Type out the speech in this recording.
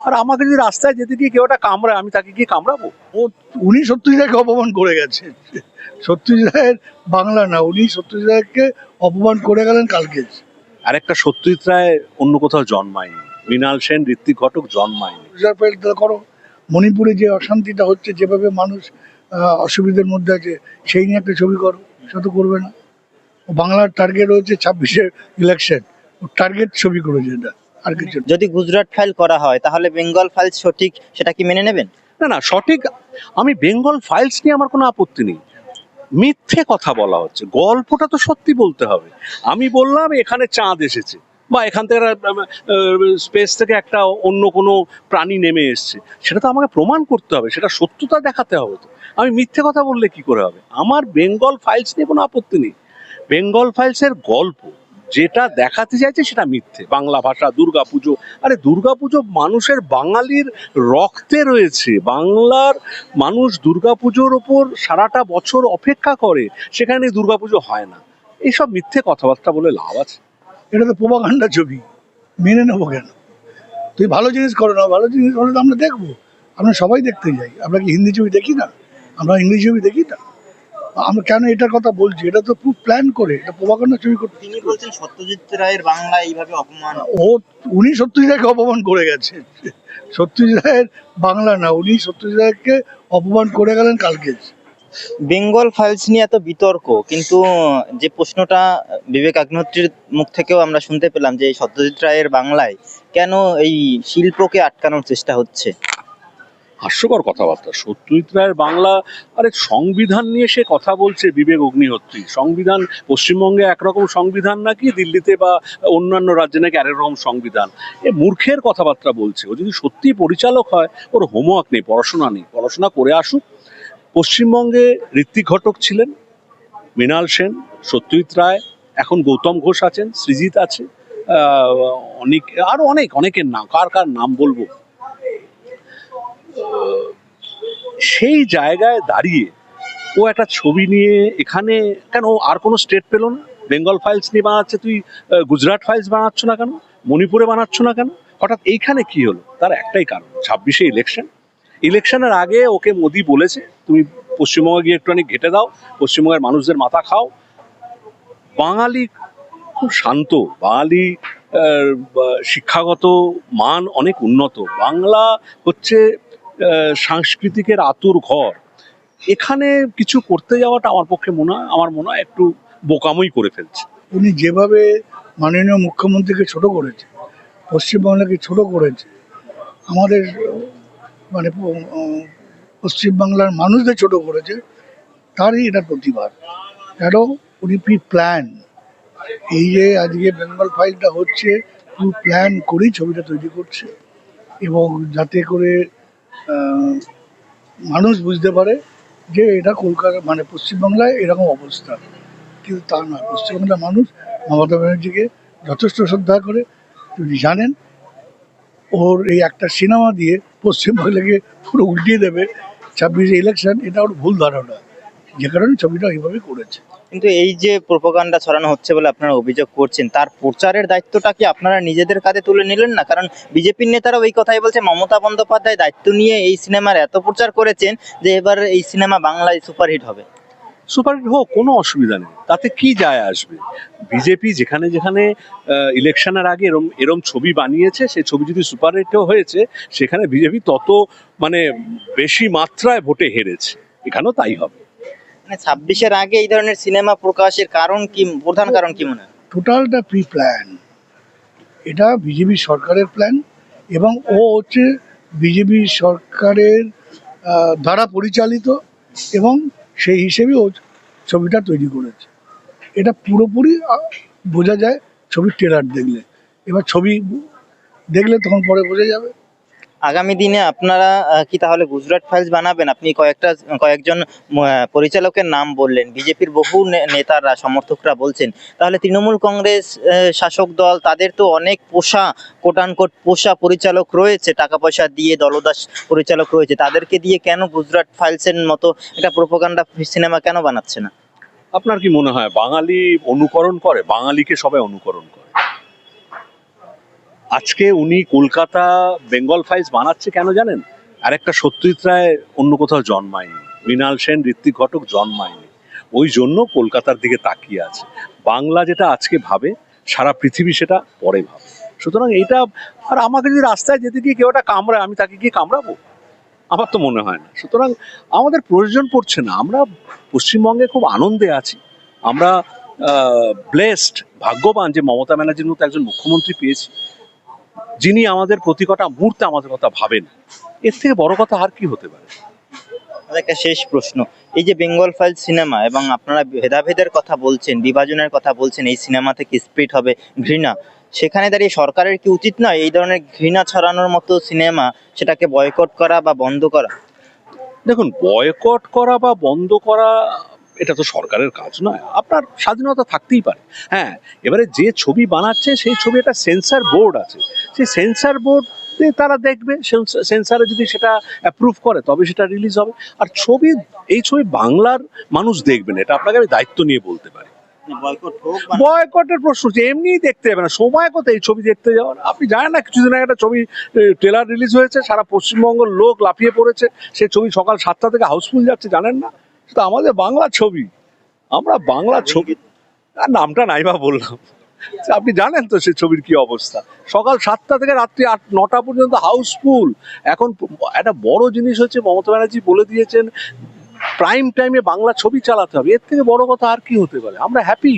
আর আমাকে যদি রাস্তায় যেতে গিয়ে কেউ একটা কামড়ায় আমি তাকে কি কামড়াবো? ও উনি সত্যজিৎকে অপমান করে গেছেন সত্যজিৎ রায়ের বাংলা না উনি সত্যজিৎ রায়কে অপমান করে গেলেন কালকে। আর একটা সত্যজিৎ রায় অন্য কোথাও জন্মায়নি। মৃণাল সেন ঋত্বিক ঘটক জন্মায়নি। করো। মণিপুরে যে অশান্তিটা হচ্ছে যেভাবে মানুষ অসুবিধার মধ্যে আছে সেই নিয়ে একটা ছবি করো। সেটা তো করবে না। বাংলার টার্গেট হচ্ছে ছাব্বিশে ইলেকশন ও টার্গেট ছবি করেছে এটা। আর কিছু যদি গুজরাট ফাইল করা হয় তাহলে বেঙ্গল ফাইল সঠিক সেটা কি মেনে নেবেন? না না সঠিক আমি বেঙ্গল ফাইলস নিয়ে আমার কোনো আপত্তি নেই। মিথ্যে কথা বলা হচ্ছে। গল্পটা তো সত্যি বলতে হবে। আমি বললাম এখানে চাঁদ এসেছে বা এখান থেকে স্পেস থেকে একটা অন্য কোনো প্রাণী নেমে এসছে। সেটা তো আমাকে প্রমাণ করতে হবে। সেটা সত্যতা দেখাতে হবে তো। আমি মিথ্যে কথা বললে কি করে হবে? আমার বেঙ্গল ফাইলস নিয়ে কোনো আপত্তি নেই। বেঙ্গল ফাইলসের গল্প যেটা দেখাতে চাইছে সেটা মিথ্যে। বাংলা ভাষা দুর্গা পুজো আরে দুর্গা পুজো মানুষের বাঙালির রক্তে রয়েছে। বাংলার মানুষ দুর্গা পুজোর ওপর সারাটা বছর অপেক্ষা করে, সেখানে দুর্গা পুজো হয় না। এইসব মিথ্যে কথাবার্তা বলে লাভ আছে। এটা তো প্রভাকাণ্ডা ছবি। মেনে নেব কেন? তুই ভালো জিনিস করো না, ভালো জিনিস করো আমরা দেখব। আমরা সবাই দেখতে যাই। আমরা কি হিন্দি ছবি দেখি না? আমরা ইংলিশ ছবি দেখি না? আমরা কেন এটার কথা বলছি? এটা তো খুব প্ল্যান করে এটা প্রভাকাণ্ডা ছবি করতে তিনি বলছেন সত্যজিৎ রায়ের বাংলা এইভাবে অপমান। ও উনি সত্যজিৎ রায়কে অপমান করে গেছেন সত্যজিৎ রায়ের বাংলা না উনি সত্যজিৎ রায়কে অপমান করে গেলেন কালকে। বেঙ্গল ফাইলস নিয়ে এত বিতর্ক কিন্তু যে প্রশ্নটা বিবেক আগ্নেত্রীর মুখ থেকেও আমরা শুনতে পেলাম যে সত্যজিৎ রায়ের বাংলায় কেন এই শিল্পকে আটকানোর চেষ্টা হচ্ছে। হাস্যকর কথাবার্তা। সত্যজিৎ রায়ের বাংলা, আরে সংবিধান নিয়ে সে কথা বলছে বিবেক অগ্নিহোত্রী। সংবিধান, পশ্চিমবঙ্গে একরকম সংবিধান নাকি, দিল্লিতে বা অন্যান্য রাজ্যে নাকি আরেক রকম সংবিধান? এ মূর্খের কথাবার্তা বলছে। ও যদি সত্যি পরিচালক হয়, ওর হোমওয়ার্ক নেই, পড়াশোনা নেই। পড়াশোনা করে আসুক। পশ্চিমবঙ্গে ঋত্বিক ঘটক ছিলেন, মৃণাল সেন, সত্যজিৎ রায়, এখন গৌতম ঘোষ আছেন সৃজিত আছে অনেক, আরও অনেক, অনেকের নাম। কার কার নাম বলব? সেই জায়গায় দাঁড়িয়ে ও একটা ছবি নিয়ে এখানে, কেন আর কোনো স্টেট পেল না? বেঙ্গল ফাইলস নিয়ে বানাচ্ছে তুই গুজরাট ফাইলস বানাচ্ছ না কেন? মণিপুরে বানাচ্ছ না কেন? হঠাৎ এইখানে কি হলো? তার একটাই কারণ, ছাব্বিশে ইলেকশন ইলেকশনের আগে ওকে মোদি বলেছে, তুমি পশ্চিমবঙ্গে গিয়ে একটুখানি ঘেটে দাও, পশ্চিমবঙ্গের মানুষদের মাথা খাও। বাঙালি খুব শান্ত, বাঙালি শিক্ষাগত মান অনেক উন্নত। বাংলা হচ্ছে সাংস্কৃতিকের আতুর ঘর। এখানে কিছু করতে যাওয়াটা আমার পক্ষে মনে হয়, আমার মনে হয় একটু বোকামই করে ফেলছে। উনি যেভাবে মাননীয় মুখ্যমন্ত্রীকে ছোট করেছে, পশ্চিমবাংলাকে ছোট করেছে, আমাদের মানে পশ্চিমবাংলার মানুষদের ছোট করেছে, তারই এটা প্রতিবাদ। কেন? উনি প্রি প্ল্যান এই যে আজকে বেঙ্গল ফাইলটা হচ্ছে পুরো প্ল্যান করেই ছবিটা তৈরি করছে? এবং যাতে করে মানুষ বুঝতে পারে যে এটা কলকাতা মানে পশ্চিমবাংলায় এরকম অবস্থা। কিন্তু তা নয়, পশ্চিমবাংলার মানুষ মমতা ব্যানার্জিকে যথেষ্ট শ্রদ্ধা করে। তিনি জানেন, ওর এই একটা সিনেমা দিয়ে পশ্চিমবাংলাকে পুরো উল্টিয়ে দেবে। ছাব্বিশে ইলেকশন এটা ওর ভুল ধারণা। যে কারণে ছবিটা এইভাবে করেছে। কিন্তু এই যে প্রোপাগান্ডা ছড়ানো হচ্ছে বলে আপনারা অভিযোগ করছেন তার প্রচারের দায়িত্বটা কি আপনারা নিজেদের কাঁধে তুলে নিলেন না? কারণ বিজেপির নেতারা ওই কথাই বলছে মমতা বন্দ্যোপাধ্যায় দায়িত্ব নিয়ে এই সিনেমার এত প্রচার করেছেন যে এবার এই সিনেমা বাংলায় সুপারহিট হবে। সুপারহিট হোক কোনো অসুবিধা নেই। তাতে কি যায় আসবে? বিজেপি যেখানে যেখানে ইলেকশনের আগে এরম এরম ছবি বানিয়েছে সেই ছবি যদি সুপারহিটও হয়েছে সেখানে বিজেপি তত মানে বেশি মাত্রায় ভোটে হেরেছে। এখানেও তাই হবে। মানে ছাব্বিশের আগে এই ধরনের সিনেমা প্রকাশের কারণ কি, প্রধান কারণ কি মনে হয়? টোটালটা প্রি প্ল্যান এটা বিজেপি সরকারের প্ল্যান এবং ও হচ্ছে বিজেপি সরকারের দ্বারা পরিচালিত এবং সেই হিসেবে ও ছবিটা তৈরি করেছে। এটা পুরোপুরি বোঝা যায় ছবির ট্রেলার দেখলে। এবার ছবি দেখলে তখন পরে বোঝা যাবে। আগামী দিনে আপনারা কি তাহলে গুজরাট ফাইলস বানাবেন? আপনি কয়েকটা, কয়েকজন পরিচালকের নাম বললেন, বিজেপির বহু নেতারা, সমর্থকরা বলছেন। তাহলে তৃণমূল কংগ্রেস শাসক দল, তাদের তো অনেক পোষা কোটানকোট পোষা পরিচালক রয়েছে, টাকা পয়সা দিয়ে দলদাস পরিচালক রয়েছে। তাদেরকে দিয়ে কেন গুজরাট ফাইলসের মতো একটা প্রোপাগান্ডা সিনেমা কেন বানাচ্ছে না? আপনার কি মনে হয়, বাঙালি অনুকরণ করে? বাঙালিকে সবাই অনুকরণ করে। আজকে উনি কলকাতা বেঙ্গল ফাইলস বানাচ্ছে কেন জানেন? আর একটা সত্যজিৎ রায় অন্য কোথাও জন্মায়নি। মৃণাল সেন, ঋত্বিক ঘটক জন্মায়নি। ওই জন্য কলকাতার দিকে তাকিয়ে আছে। বাংলা যেটা আজকে ভাবে, সারা পৃথিবী সেটা পরে ভাবে। সুতরাং এটা আর আমাকে যদি রাস্তায় যেতে গিয়ে কেউ একটা কামড়ায়, আমি তাকে গিয়ে কামড়াবো? আমার তো মনে হয় না। সুতরাং আমাদের প্রয়োজন পড়ছে না। আমরা পশ্চিমবঙ্গে খুব আনন্দে আছি। আমরা ব্লেসড ভাগ্যবান যে মমতা ব্যানার্জির মতো একজন মুখ্যমন্ত্রী পেয়েছি। যিনি আমাদের প্রতি কটা মুহূর্তে আমাদের কথা ভাবেন এর থেকে বড় কথা আর কি হতে পারে? একটা শেষ প্রশ্ন এই যে বেঙ্গল ফাইল সিনেমা এবং আপনারা ভেদাভেদের কথা বলছেন বিভাজনের কথা বলছেন এই সিনেমা থেকে স্প্রিট হবে ঘৃণা সেখানে দাঁড়িয়ে সরকারের কি উচিত নয় এই ধরনের ঘৃণা ছড়ানোর মতো সিনেমা সেটাকে বয়কট করা বা বন্ধ করা? দেখুন বয়কট করা বা বন্ধ করা এটা তো সরকারের কাজ নয় আপনার স্বাধীনতা থাকতেই পারে। হ্যাঁ এবারে যে ছবি বানাচ্ছে সেই ছবি একটা সেন্সার বোর্ড আছে। সেই সেন্সার বোর্ড তারা দেখবে সেন্সারে যদি সেটা অ্যাপ্রুভ করে তবে সেটা রিলিজ হবে। আর ছবি এই ছবি বাংলার মানুষ দেখবেন এটা আপনাকে আমি দায়িত্ব নিয়ে বলতে পারি। বয়কটের প্রশ্ন এমনিই দেখতে যাবে না। সময় কোথায় এই ছবি দেখতে যাওয়ার? আপনি জানেন না কিছুদিন আগে একটা ছবি ট্রেলার রিলিজ হয়েছে সারা পশ্চিমবঙ্গের লোক লাফিয়ে পড়েছে। সেই ছবি সকাল সাতটা থেকে হাউসফুল যাচ্ছে জানেন না? সেটা আমাদের বাংলা ছবি। আমরা বাংলা ছবি আর নামটা নাই বা বললাম আপনি জানেন তো সে ছবির কি অবস্থা। সকাল সাতটা থেকে রাত্রি আট নটা পর্যন্ত হাউসফুল। এখন একটা বড় জিনিস হচ্ছে মমতা ব্যানার্জি বলে দিয়েছেন প্রাইম টাইমে বাংলা ছবি চালাতে হবে। এর থেকে বড় কথা আর কি হতে পারে? আমরা হ্যাপি